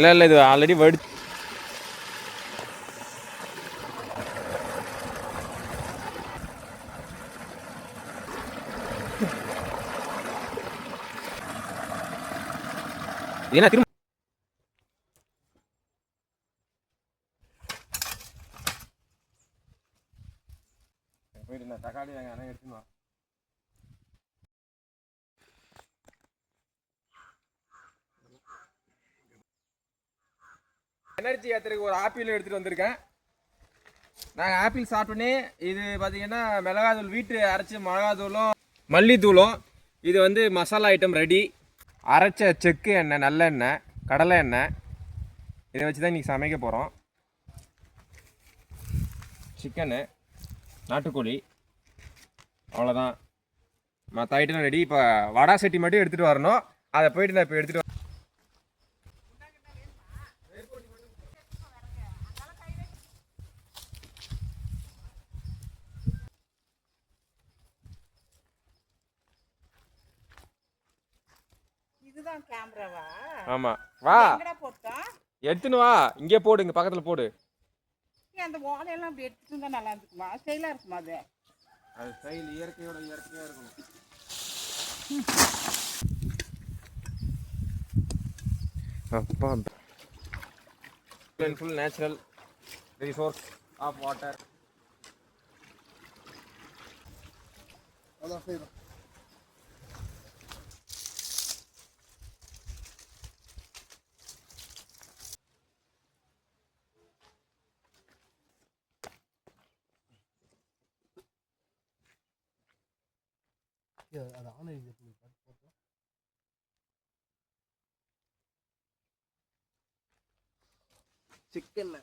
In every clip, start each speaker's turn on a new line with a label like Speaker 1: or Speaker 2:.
Speaker 1: இல்லை இல்லை இது ஆல்ரெடி வடி ஏன்னா திரும்ப போயிட்டு நான் தக்காளி வெங்காயம் எடுத்துன்னு வா எனர்ஜி ஏற்றுறதுக்கு ஒரு ஆப்பிள் எடுத்துகிட்டு வந்திருக்கேன். நாங்கள் ஆப்பிள் சாப்பிட்டோன்னே இது பார்த்தீங்கன்னா மிளகாத்தூள் வீட்டு அரைச்சி மிளகாத்தூளும் மல்லித்தூளும் இது வந்து மசாலா ஐட்டம் ரெடி அரைச்ச செக்கு எண்ணெய் நல்லெண்ணெய் கடலை எண்ணெய் இதை வச்சு தான் இன்றைக்கி சமைக்க போகிறோம் சிக்கனு நாட்டுக்கோழி அவ்வளோதான் மற்ற ஐட்டம் ரெடி இப்போ வடா சட்டி மட்டும் எடுத்துகிட்டு வரணும். அதை போயிட்டு நான் இப்போ எடுத்துகிட்டு
Speaker 2: இதுதான் கேமராவா?
Speaker 1: ஆமாம் வா.
Speaker 2: எங்கடா போட்டோம்
Speaker 1: எடுத்துன்னு வா. இங்கே போடு இங்கே பக்கத்தில் போடு.
Speaker 2: அந்த ஓலையெல்லாம் அப்படி எடுத்துட்டு இருந்தா நல்லா இருக்குமா? ஸ்டைலாக இருக்குமா அது?
Speaker 1: அது ஸ்டைல் இயற்கையோட இயற்கையாக இருக்கணும். அப்பா. Full natural resource of water chicken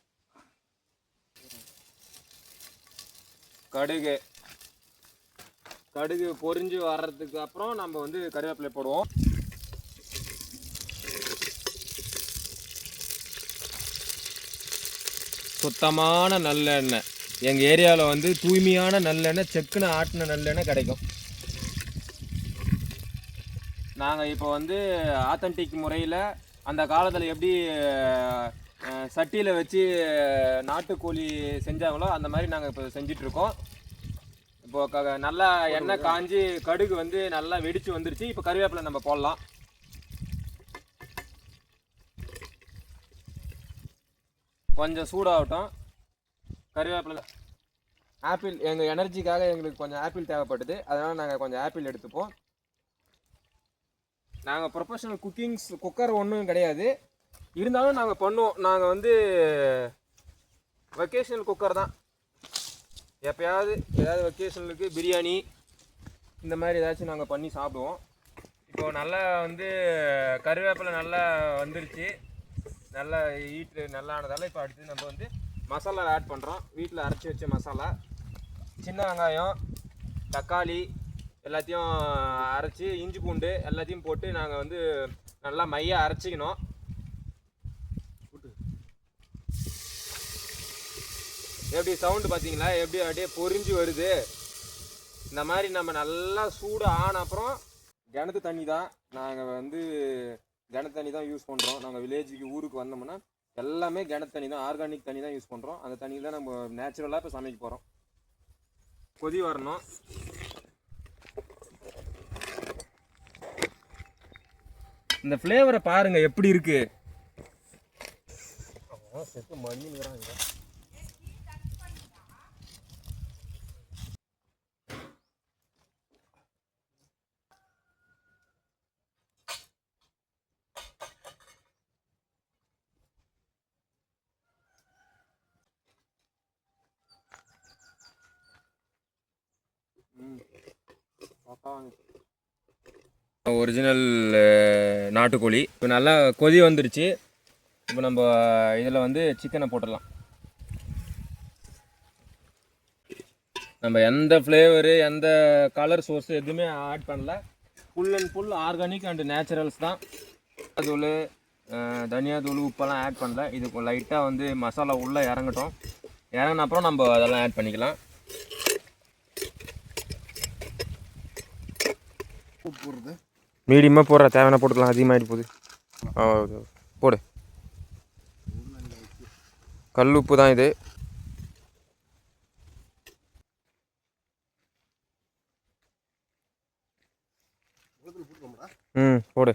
Speaker 1: கடுகு கடுகு பொரிஞ்சு வர்றதுக்கு அப்புறம் நம்ம வந்து கருவேப்பிலை போடுவோம் சுத்தமான நல்லெண்ணெய் எங்கள் ஏரியாவில் வந்து தூய்மையான நல்லெண்ணெய் செக்குன்னு ஆட்டின நல்லெண்ணெய் கிடைக்கும் நாங்கள் இப்போ வந்து ஆத்தன்டிக் முறையில் அந்த காலத்தில் எப்படி சட்டியில் வச்சு நாட்டுக்கோழி செஞ்சாங்களோ அந்த மாதிரி நாங்கள் இப்போ செஞ்சிட்ருக்கோம். இப்போ க நல்லா எண்ணெய் காஞ்சி கடுகு வந்து நல்லா வெடித்து வந்துருச்சு. இப்போ கருவேப்பிலை நம்ம போடலாம். கொஞ்சம் சூடாகட்டும். கருவேப்பிலை ஆப்பிள் எங்கள் எனர்ஜிக்காக எங்களுக்கு கொஞ்சம் ஆப்பிள் தேவைப்படுது அதனால் நாங்கள் கொஞ்சம் ஆப்பிள் எடுத்துப்போம். நாங்கள் ப்ரொஃபஷனல் குக்கிங்ஸ் குக்கர் ஒன்றும் கிடையாது. இருந்தாலும் நாங்கள் பண்ணுவோம். நாங்கள் வந்து வெக்கேஷனல் குக்கர் தான். எப்பயாவது ஏதாவது வெக்கேஷனலுக்கு பிரியாணி இந்த மாதிரி ஏதாச்சும் நாங்கள் பண்ணி சாப்பிடுவோம். இப்போது நல்லா வந்து கருவேப்பிலை நல்லா வந்துருச்சு. நல்லா ஹீட்டு நல்லா ஆனதால் இப்போ அடுத்து நம்ம வந்து மசாலா ஆட் பண்ணுறோம் வீட்டில் அரைச்சி வச்ச மசாலா சின்ன வெங்காயம் தக்காளி எல்லாத்தையும் அரைச்சி இஞ்சி பூண்டு எல்லாத்தையும் போட்டு நாங்கள் வந்து நல்லா மையாக அரைச்சிக்கணும். எப்படி சவுண்டு பார்த்தீங்களா எப்படி அப்படியே பொரிஞ்சு வருது. இந்த மாதிரி நம்ம நல்லா சூடு ஆன அப்புறம் கிணத்து தண்ணி தான் நாங்கள் வந்து கிணத்து தண்ணி தான் யூஸ் பண்ணுறோம் நாங்கள் வில்லேஜுக்கு ஊருக்கு வந்தோம்னா எல்லாமே கிணத்து தண்ணி தான் ஆர்கானிக் தண்ணி தான் யூஸ் பண்ணுறோம் அந்த தண்ணி தான் நம்ம நேச்சுரலாக இப்போ சமைக்க போகிறோம் கொதி வரணும். இந்த ஃப்ளேவரை பாருங்க எப்படி இருக்கு. செத்து மண்ணிங்கிறாங்க ஒரிஜினல் நாட்டுக்கோழி. இப்போ நல்லா கொதி வந்துருச்சு. இப்போ நம்ம இதில் வந்து சிக்கனை போட்டுடலாம். நம்ம எந்த ஃப்ளேவரு எந்த கலர் சோர்ஸ் எதுவுமே ஆட் பண்ணல. Full and full organic and naturals தான். தூள் தனியா தூள் உப்பெல்லாம் ஆட் பண்ணல. இது லைட்டாக வந்து மசாலா உள்ளே இறங்கட்டும். இறங்கின அப்புறம் நம்ம அதெல்லாம் ஆட் பண்ணிக்கலாம்.
Speaker 3: போடுறது.
Speaker 1: மீடியமாக போடுற தேவையான போட்டுக்கலாம் அதிகமாகிட்டு போகுது. போடு. கல் உப்பு தான் இது. ம் போடு.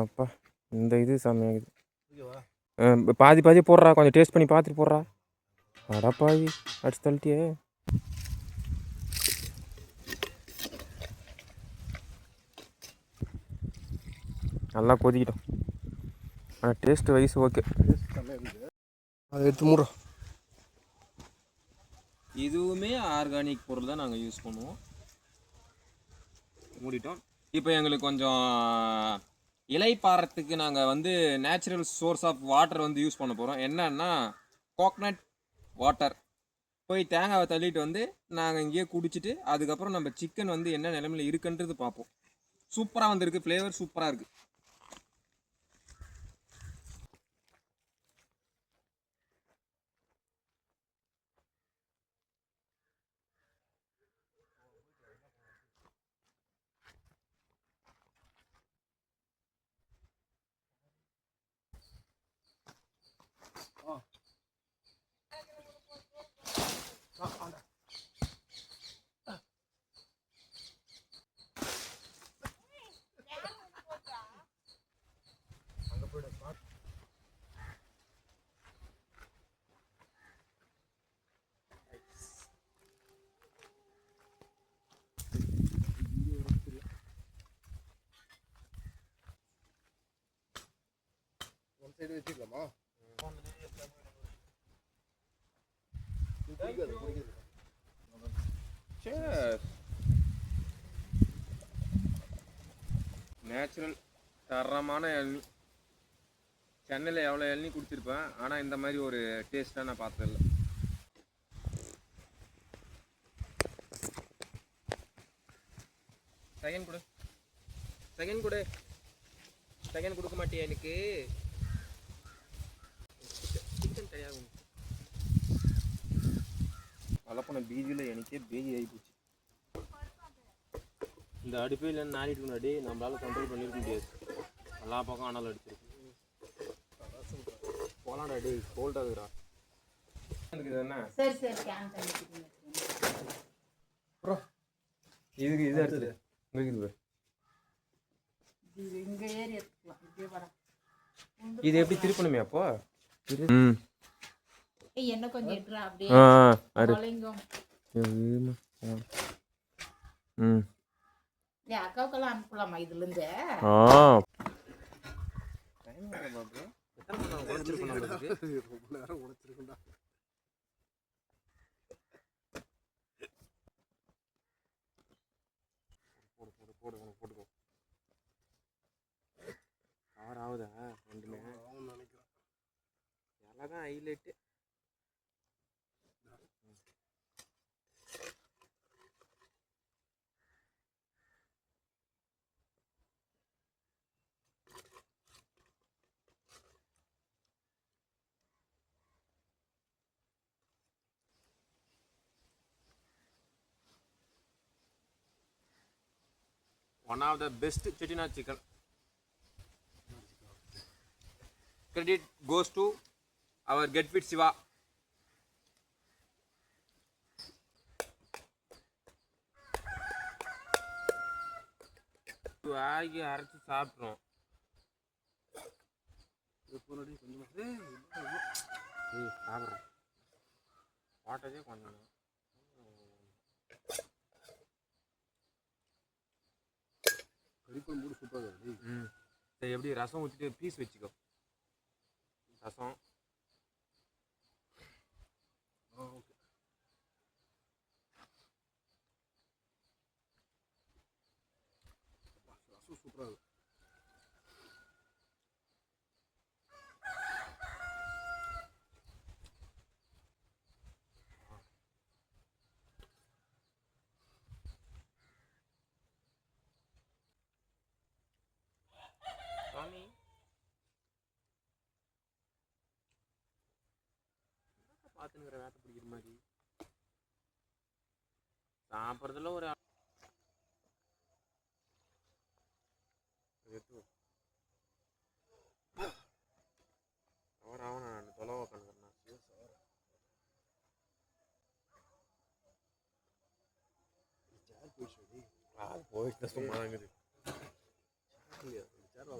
Speaker 1: அப்பா இந்த இது செம்மையாகுது பாதி பாதி போடுறா. கொஞ்சம் டேஸ்ட் பண்ணி பார்த்துட்டு போடுறா. அடா அடிச்சு தள்ளிட்டியே. நல்லா கொதிக்கிட்டோம் ஆனால் டேஸ்ட் வைஸ் ஓகே
Speaker 3: அதை எடுத்து மூடுறோம்
Speaker 1: இதுவுமே ஆர்கானிக் பொருள் தான் நாங்கள் யூஸ் பண்ணுவோம். மூடிட்டோம். இப்போ எங்களுக்கு கொஞ்சம் இலை பாறத்துக்கு நாங்கள் வந்து நேச்சுரல் சோர்ஸ் ஆஃப் வாட்டர் வந்து யூஸ் பண்ண போகிறோம் என்னன்னா கோக்னட் வாட்டர் போய் தேங்காவை தள்ளிட்டு வந்து நாங்கள் இங்கேயே குடிச்சிட்டு அதுக்கப்புறம் நம்ம சிக்கன் வந்து என்ன நிலைமையில இருக்குன்றது பார்ப்போம். சூப்பராக வந்திருக்கு ஃப்ளேவர் சூப்பராக இருக்குது
Speaker 3: ஒன் சைடு வச்சுக்கலாமா
Speaker 1: நேச்சுரல் தரமான இளநீ சென்னையில் எவ்வளோ இளநீ குடிச்சிருப்பேன். ஆனால் இந்த மாதிரி ஒரு டேஸ்ட்டாக நான் பார்த்ததில்ல செகண்ட் கொடு. செகண்ட் கொடு. செகண்ட் கொடுக்க மாட்டியா எனக்கு? சிக்கன் கிடையாது வளப்பன பீதியில் எனக்கே பேதி ஆகி போச்சு இந்த அடுப்பே இல்லைன்னு நாடிட்டு முன்னாடி நம்மளால கண்ட்ரோல் பண்ணிருக்க முடியாது எல்லா பக்கம் அனல் அடிச்சிருக்கு போலாம்டா டேய் கோல்ட் ஆகுதுடா இருக்குது என்ன
Speaker 2: சரி சரி கேன் தண்ணி
Speaker 1: இதுக்கு இது அடுத்தது இருக்குது.
Speaker 2: இது
Speaker 1: எப்படி திருப்பணுமே அப்போ ம்
Speaker 2: ஏய் என்ன கொஞ்சம் அப்படியே.
Speaker 1: ம்
Speaker 2: அக்காவுக்கெல்லாம் அனுப்பலாமா இதுல இருந்து
Speaker 1: ஆ. கவர் ஆகுதா? ரெண்டுமே. எல்லாம் தான் highlight one of the best Chettinad chicken credit goes to our get fit Siva ஆகி அரைச்சி சாப்பிட்றோம் கொஞ்சமாக சாப்பிட்றேன் வாட்டதே கொஞ்சம்
Speaker 3: கறிக்குழம்பு கூட சூப்பராக இருக்குது
Speaker 1: ம். சரி எப்படி ரசம் ஊற்றிட்டு பீஸ் வச்சுக்கோ. ரசம். பார்த்துன்னு வேத்த பிடிக்கிற மாதிரி சாப்பிட்றதுல ஒரு அவன் அவன் நான் தொலைவை கணக்குறேன்
Speaker 3: போயிடுச்சு
Speaker 1: அது போயிடுச்சு சும்மா
Speaker 3: இருக்குது